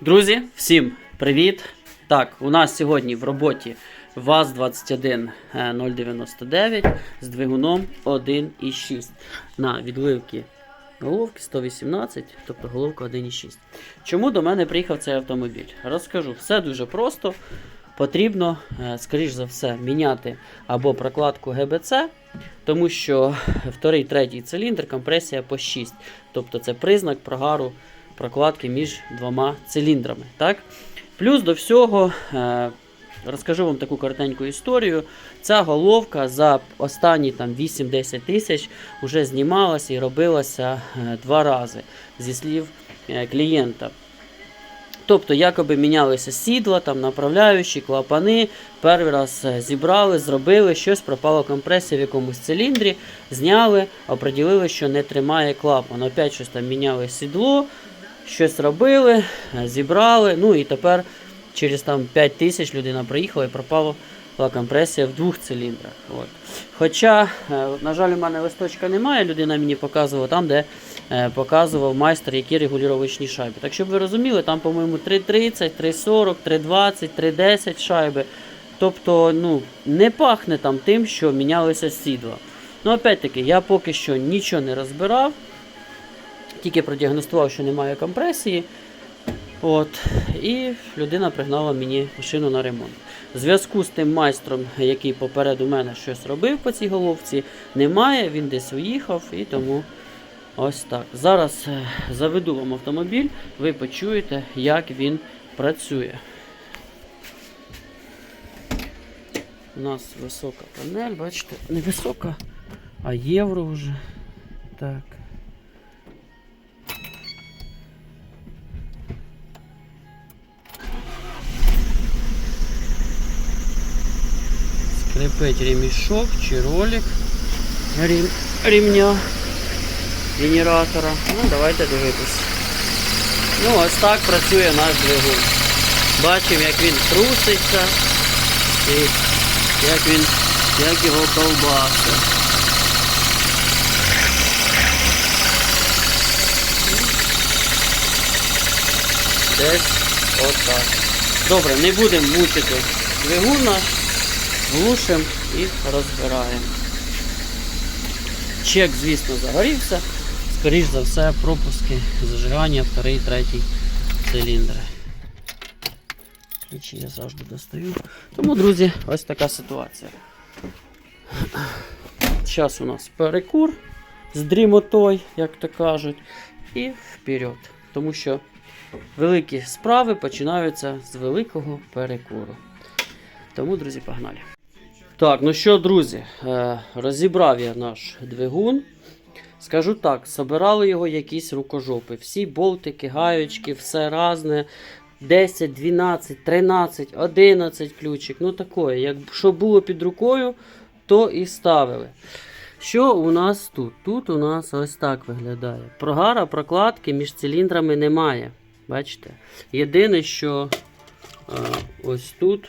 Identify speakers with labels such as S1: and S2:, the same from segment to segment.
S1: Друзі, всім привіт! Так, у нас сьогодні в роботі ВАЗ-21099 з двигуном 1,6 на відливки головки 118, тобто головка 1,6. Чому до мене приїхав цей автомобіль? Розкажу, все дуже просто. Потрібно, е, скоріш за все, міняти або прокладку ГБЦ, тому що вторий, третій циліндр компресія по 6. Тобто це признак прогару прокладки між двома циліндрами. Так? Плюс до всього, е, розкажу вам таку коротеньку історію. Ця головка за останні там, 8-10 тисяч вже знімалася і робилася е, два рази зі слів е, клієнта. Тобто, якоби мінялися сідла, там направляючі, клапани. Перший раз зібрали, зробили, щось пропала компресія в якомусь циліндрі, зняли, оприділили, що не тримає клапан. Опять щось там міняли сідло, щось робили, зібрали. Ну і тепер через там 5 тисяч людина приїхала і пропала компресія в двох циліндрах. От. Хоча, е, на жаль, у мене листочка немає, людина мені показувала там, де е, показував майстер, які регулювачні шайби. Так щоб ви розуміли, там, по-моєму, 3,30, 3,40, 3,20, 3,10 шайби. Тобто, ну, не пахне там тим, що мінялися сідла. Ну, опять-таки, я поки що нічого не розбирав, тільки продіагностував, що немає компресії. От, і людина пригнала мені машину на ремонт. В зв'язку з тим майстром, який попереду мене щось робив по цій головці, немає, він десь уїхав і тому ось так. Зараз е, заведу вам автомобіль, ви почуєте, як він працює. У нас висока панель, бачите, не висока, а євро вже. Так. Скрипить ремішок чи ролик рім, рівня генератора. Ну, давайте дивитись. Ну, ось так працює наш двигун. Бачимо, як він труситься і як він, як його ковбаса. Десь отак. Добре, не будемо мучити двигун наш глушимо і розбираємо. Чек, звісно, загорівся. Скоріш за все, пропуски зажигання, вторий, третій циліндри. Ключі я завжди достаю. Тому, друзі, ось така ситуація. Зараз у нас перекур з дрімотой, як то кажуть, і вперед. Тому що великі справи починаються з великого перекуру. Тому, друзі, погнали. Так, ну що, друзі, е, розібрав я наш двигун. Скажу так, собирали його якісь рукожопи. Всі болтики, гаючки, все разне. 10, 12, 13, 11 ключик. Ну такое, як що було під рукою, то і ставили. Що у нас тут? Тут у нас ось так виглядає. Прогара прокладки між циліндрами немає. Бачите? Єдине, що е, ось тут,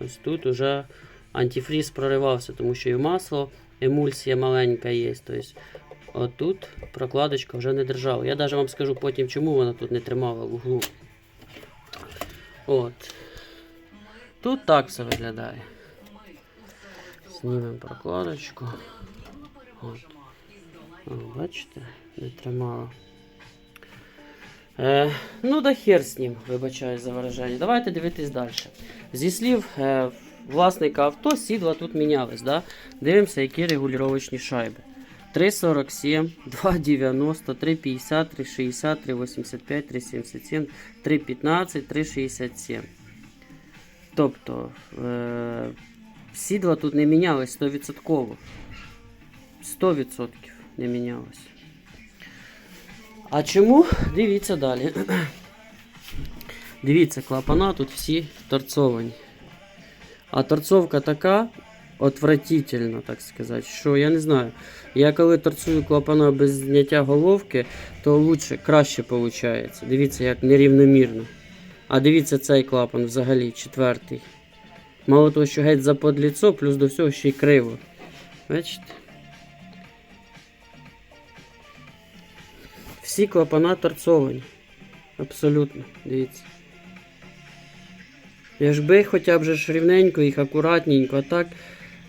S1: ось тут уже антифріз проривався, тому що і масло, емульсія маленька є. Тобто, отут прокладочка вже не держала. Я навіть вам скажу потім, чому вона тут не тримала в углу. От. Тут так все виглядає. Знімемо прокладочку. От. О, бачите, не тримала. Е, ну да хер з ним, вибачаюсь за вираження. Давайте дивитись далі. Зі слів е, власника авто, сідла тут мінялись. Да? Дивимося, які регулювачні шайби. 3,47, 2,90, 3,50, 3,60, 3,85, 3,77, 3,15, 3,67. Тобто е, сідла тут не мінялись 100%. 100% не мінялось. А чому? Дивіться далі. Дивіться, клапана тут всі торцовані. А торцовка така отвратительна, так сказати, що я не знаю. Я коли торцую клапана без зняття головки, то лучше, краще виходить. Дивіться, як нерівномірно. А дивіться цей клапан взагалі, четвертий. Мало того, що геть за подліцо, плюс до всього ще й криво. Бачите? Всі клапана торцовані. Абсолютно, дивіться. Якби хоча б ж рівненько їх, акуратненько, а так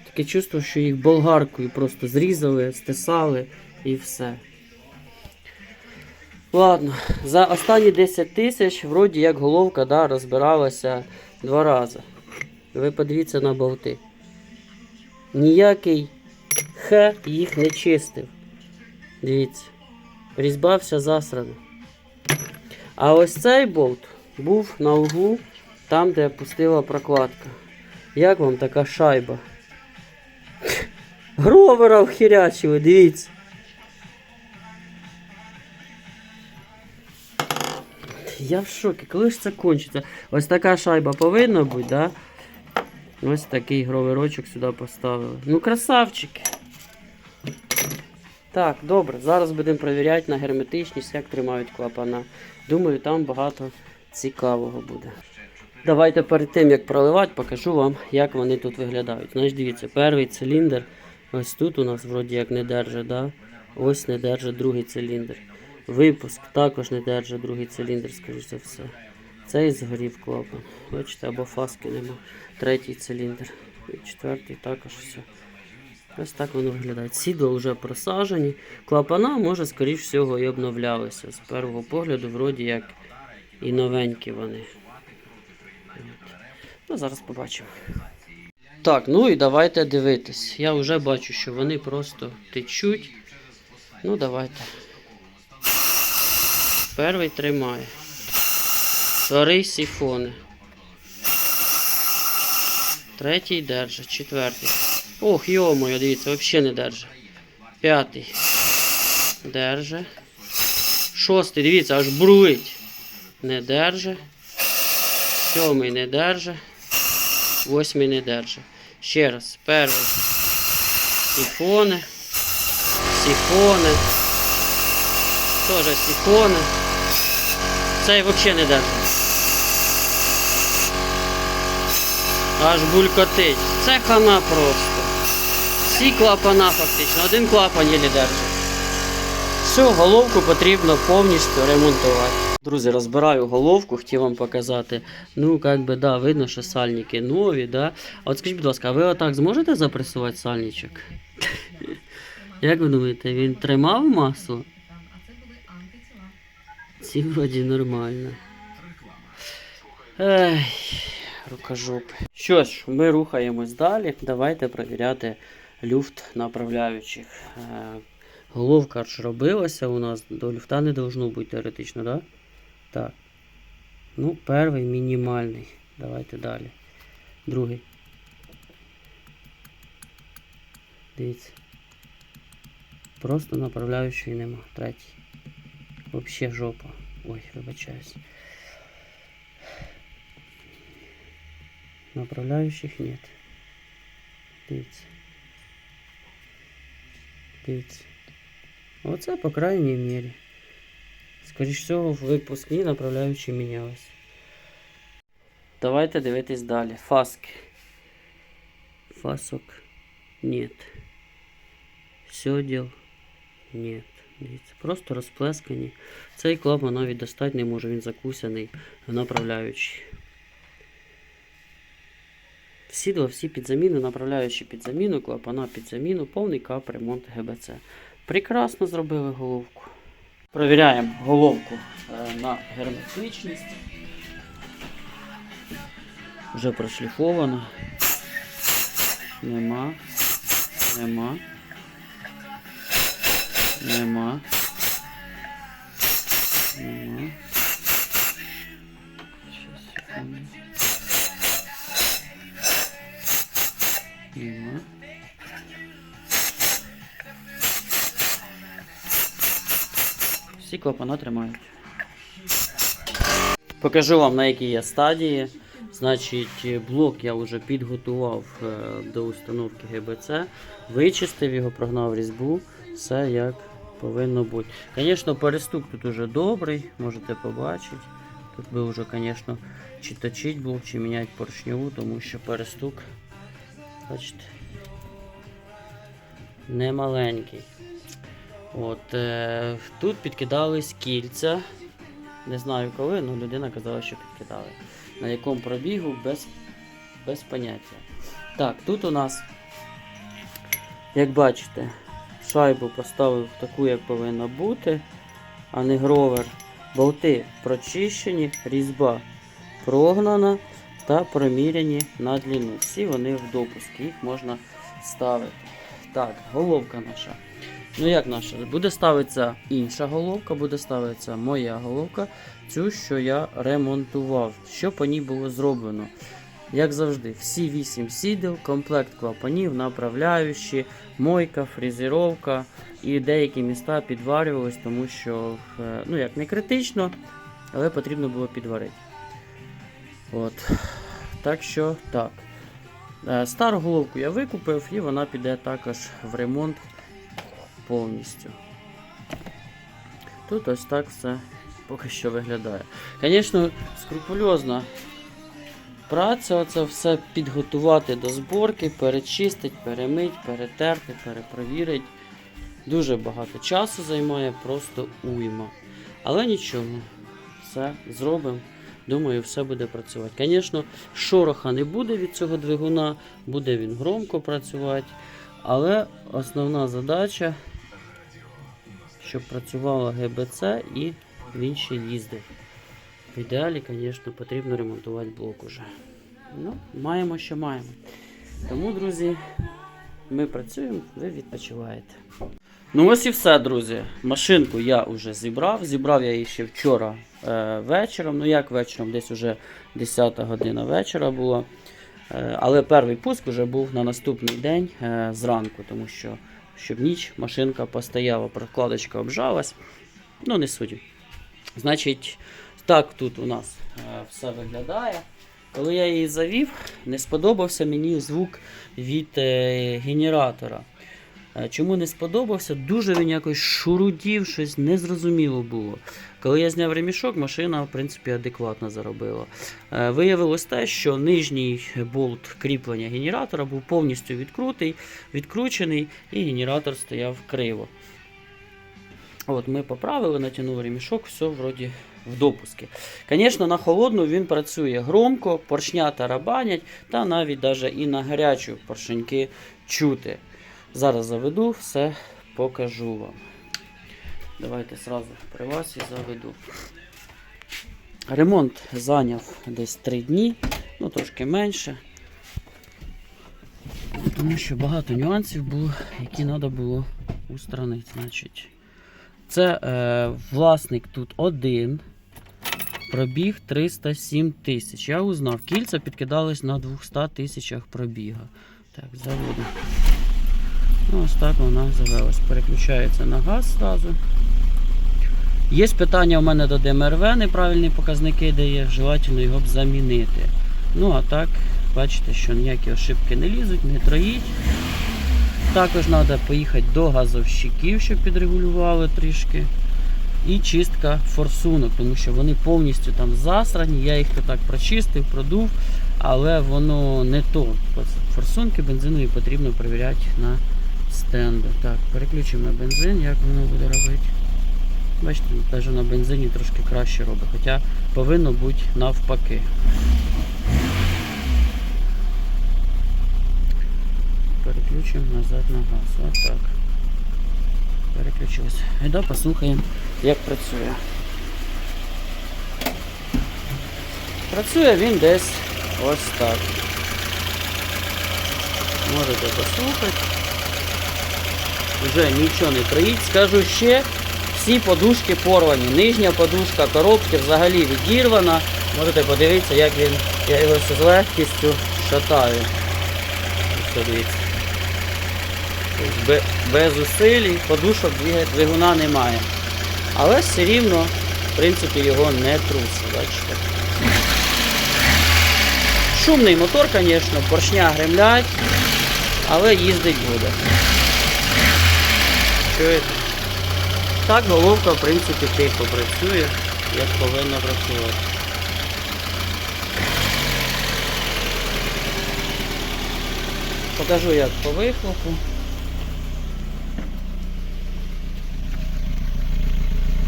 S1: таке чувство, що їх болгаркою просто зрізали, стисали і все. Ладно, за останні 10 тисяч, вроді як головка да, розбиралася два рази. Ви подивіться на болти. Ніякий Х їх не чистив. Дивіться. Різьба вся засрана. А ось цей болт був на углу, там, де пустила прокладка. Як вам така шайба? Гровера вхірячили, дивіться. Я в шокі, коли ж це кончиться? Ось така шайба повинна бути, да? Ось такий гроверочок сюди поставили. Ну, красавчики. Так, добре, зараз будемо перевіряти на герметичність, як тримають клапана. Думаю, там багато цікавого буде. Давайте перед тим, як проливати, покажу вам, як вони тут виглядають. Значить, дивіться, перший циліндр. Ось тут у нас вроді як не держить, да? ось не держить другий циліндр. Випуск також не держить другий циліндр, скоріш за все. Цей згорів клапан. Бачите, або фаски нема. Третій циліндр. І четвертий також все. Ось так воно виглядає. Сідла вже просажені. Клапана, може, скоріш всього, і обновлялися. З першого погляду, вроді як і новенькі вони. Ну, зараз побачимо. Так, ну і давайте дивитись. Я вже бачу, що вони просто течуть. Ну, давайте. Перший тримає. Вторий сіфони. Третій держить. Четвертий. Ох, йо-моє, дивіться, взагалі не держить. П'ятий. Держи. Шостий, дивіться, аж бурлить. Не держи. Сьомий не держи. Восьмий не держи. Ще раз. Перший. Сіфони. Сіфони. Тоже сіфони. Цей взагалі не держить. Аж булькотить. Це хана просто. Всі клапана фактично. Один клапан єлі держить. Всю головку потрібно повністю ремонтувати. Друзі, розбираю головку, хотів вам показати. Ну, як би, да, видно, що сальники нові, да. От скажіть, будь ласка, а ви отак зможете запресувати сальничок? Як ви думаєте, він тримав масло? Ці вроді нормально. Ех, рукожопи. Що ж, ми рухаємось далі. Давайте перевіряти люфт направляючих. Е, Головка ж робилася у нас, до люфта не должно бути теоретично, да? Так. Ну, перший мінімальний. Давайте далі. Другий. Дивіться. Просто направляючої нема. Третій. Вообще жопа. Ой, вибачаюсь. Направляющих нет. Дивіться. Дивіться. Оце по крайній мірі. Скоріше всього, в випускні направляючі мінялись. Давайте дивитись далі. Фаски. Фасок нет. Сьоділ нет. Дивіться, просто розплескані. Цей клапан навіть достати не може, він закусаний направляючий. Сідла всі під заміну, направляючі під заміну, клапана під заміну, повний кап ремонт ГБЦ. Прекрасно зробили головку. Провіряємо головку е, на герметичність. Вже прошліфовано. Нема. Нема. Нема. Нема. Щас, секунду. Нема. Всі клапана тримають. Покажу вам на якій я стадії. Значить, блок я вже підготував е, до установки ГБЦ, вичистив його, прогнав різьбу, все як повинно бути. Звісно, перестук тут уже добрий, можете побачити. Тут би вже, звісно, чи точить блок, чи міняти поршневу, тому що перестук, бачите, не маленький. От, е, тут підкидались кільця Не знаю коли, але людина казала, що підкидали. На якому пробігу без, без поняття. Так, тут у нас, як бачите, шайбу поставив таку, як повинна бути, а не гровер. Болти прочищені, різьба прогнана та проміряні на длину. Всі вони в допуск, їх можна ставити. Так, головка наша. Ну як наша? Буде ставитися інша головка, буде ставитися моя головка, цю, що я ремонтував. Що по ній було зроблено? Як завжди, всі 8 сідел, комплект клапанів, направляючі, мойка, фрезеровка і деякі міста підварювались, тому що е, ну як не критично, але потрібно було підварити. От. Так що так. Е, Стару головку я викупив і вона піде також в ремонт повністю. Тут ось так все поки що виглядає. Звісно, скрупульозна праця, оце все підготувати до зборки, перечистити, перемить, перетерти, перепровірити. Дуже багато часу займає, просто уйма. Але нічого, все зробимо. Думаю, все буде працювати. Звісно, шороха не буде від цього двигуна, буде він громко працювати. Але основна задача, щоб працювала ГБЦ і він ще їздив. В ідеалі, звісно, потрібно ремонтувати блок уже. Ну, маємо, що маємо. Тому, друзі, ми працюємо, ви відпочиваєте. Ну ось і все, друзі. Машинку я вже зібрав. Зібрав я її ще вчора е, вечором. Ну як вечором, десь уже 10 година вечора була. Е, але перший пуск вже був на наступний день е, зранку, тому що щоб ніч машинка постояла, прокладочка обжалась. Ну, не суді. Значить, так тут у нас е, все виглядає. Коли я її завів, не сподобався мені звук від е, генератора. Е, Чому не сподобався? Дуже він якось шурудів, щось незрозуміло було. Коли я зняв ремішок, машина в принципі адекватно заробила. Е, Виявилось те, що нижній болт кріплення генератора був повністю відкрутий, відкручений, і генератор стояв криво. От Ми поправили, натягнули ремішок, все вроді в допуски. Звісно, на холодну він працює громко, поршня тарабанять, та навіть даже і на гарячу поршеньки чути. Зараз заведу, все покажу вам. Давайте сразу при вас і заведу. Ремонт зайняв десь 3 дні, ну трошки менше. Тому що багато нюансів було, які треба було устранити. Значить, це е, власник тут один. Пробіг 307 тисяч. Я узнав, кільця підкидались на 200 тисячах пробіга. Так, заводу. Ну, ось так вона завелась. Переключається на газ зразу. Є питання у мене до ДМРВ, неправильні показники дає, желательно його б замінити. Ну, а так, бачите, що ніякі ошибки не лізуть, не троїть. Також треба поїхати до газовщиків, щоб підрегулювали трішки. І чистка форсунок, тому що вони повністю там засрані. Я їх то так прочистив, продув, але воно не то. Форсунки бензинові потрібно перевіряти на стенду. Так, переключимо на бензин, як воно буде робити. Бачите, навіть на бензині трошки краще робить, хоча повинно бути навпаки. Переключимо назад на газ. Отак. Переключилось. І да, послухаємо, як працює. Працює він десь ось так. Можете послухати. Вже нічого не троїть. Скажу ще, всі подушки порвані. Нижня подушка коробки взагалі відірвана. Можете подивитися, як він, я його з легкістю шатаю. Дивіться. Без зусиль подушок двигуна немає. Але все рівно, в принципі, його не трусить, бачите. Шумний мотор, звісно, поршня гремлять, але їздить буде. Чуєте? Так головка, в принципі, тихо працює, як повинна працювати. Покажу як по вихлопу.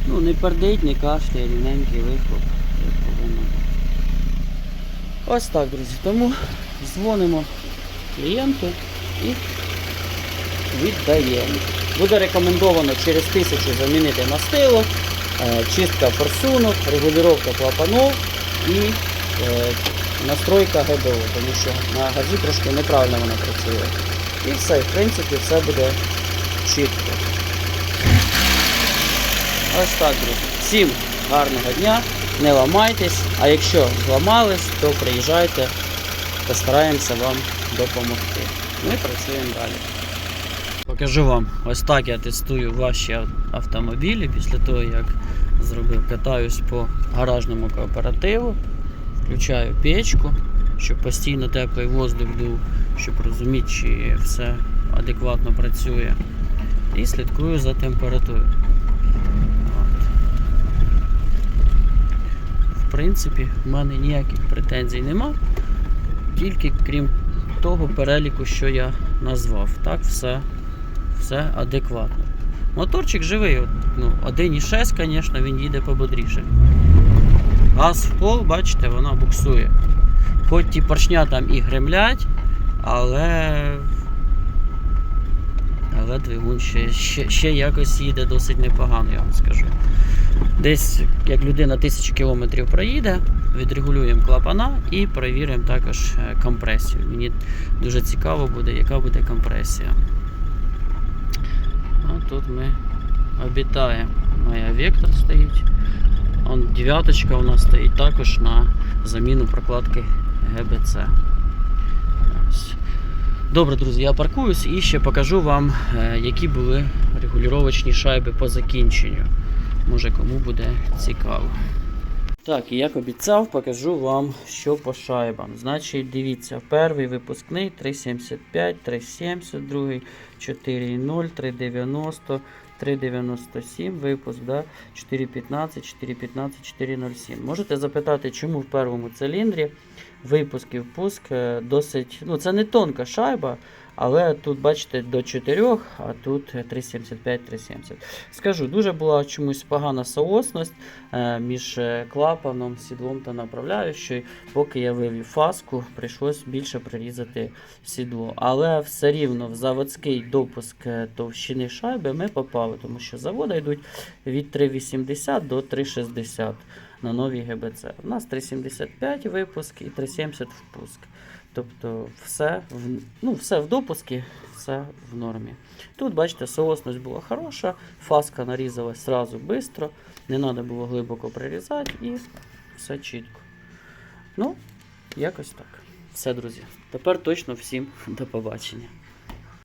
S1: Ну, не пердить, не кашляє, рівненький вихлоп. Ось так, друзі. Тому дзвонимо клієнту і віддаємо. Буде рекомендовано через тисячу замінити мастило, е, чистка форсунок, регулювання клапанов і е, настройка ГБО, тому що на газі трошки неправильно вона працює. І все, в принципі, все буде чітко. Ось так, друзі. Всім гарного дня, не ламайтесь, а якщо зламались, то приїжджайте, постараємося вам допомогти. Ми працюємо далі. Покажу вам, ось так я тестую ваші автомобілі після того, як зробив, катаюсь по гаражному кооперативу, включаю печку, щоб постійно теплий воздух був, щоб розуміти, чи все адекватно працює. І слідкую за температурою. От. В принципі, в мене ніяких претензій нема. Тільки крім того переліку, що я назвав. Так, все, все адекватно. Моторчик живий, ну, 1,6, звісно, він їде пободріше. Газ в пол, бачите, вона буксує. Хоч ті поршня там і гремлять, але. Але двигун ще, ще, ще якось їде досить непогано, я вам скажу. Десь як людина 1000 км проїде, відрегулюємо клапана і перевіримо також е, компресію. Мені дуже цікаво буде, яка буде компресія. А тут ми обітаємо. Моя вектор стоїть. Он дев'яточка у нас стоїть також на заміну прокладки ГБЦ. Добре, друзі, я паркуюсь і ще покажу вам, е, які були регулювачні шайби по закінченню. Може кому буде цікаво. Так, і як обіцяв, покажу вам, що по шайбам. Значить, дивіться, перший випускний 3,75, 3,70, другий 4,0, 3,90, 3,97 випуск, да? 4,15, 4,15, 4,07. Можете запитати, чому в першому циліндрі випуск і впуск е, досить. Ну, це не тонка шайба, але тут, бачите, до 4, а тут 3,75, 3,70. Скажу, дуже була чомусь погана соосність е, між е, клапаном, сідлом та направляючою. Поки я вивів фаску, прийшлось більше прирізати сідло. Але все рівно в заводський допуск е, товщини шайби ми попали, тому що заводи йдуть від 3,80 до 3,60 на новій ГБЦ. У нас 3,75 випуск і 3,70 впуск. Тобто все в, ну, все в допуску, все в нормі. Тут, бачите, соосність була хороша, фаска нарізалась сразу швидко, не треба було глибоко прирізати і все чітко. Ну, якось так. Все, друзі. Тепер точно всім до побачення.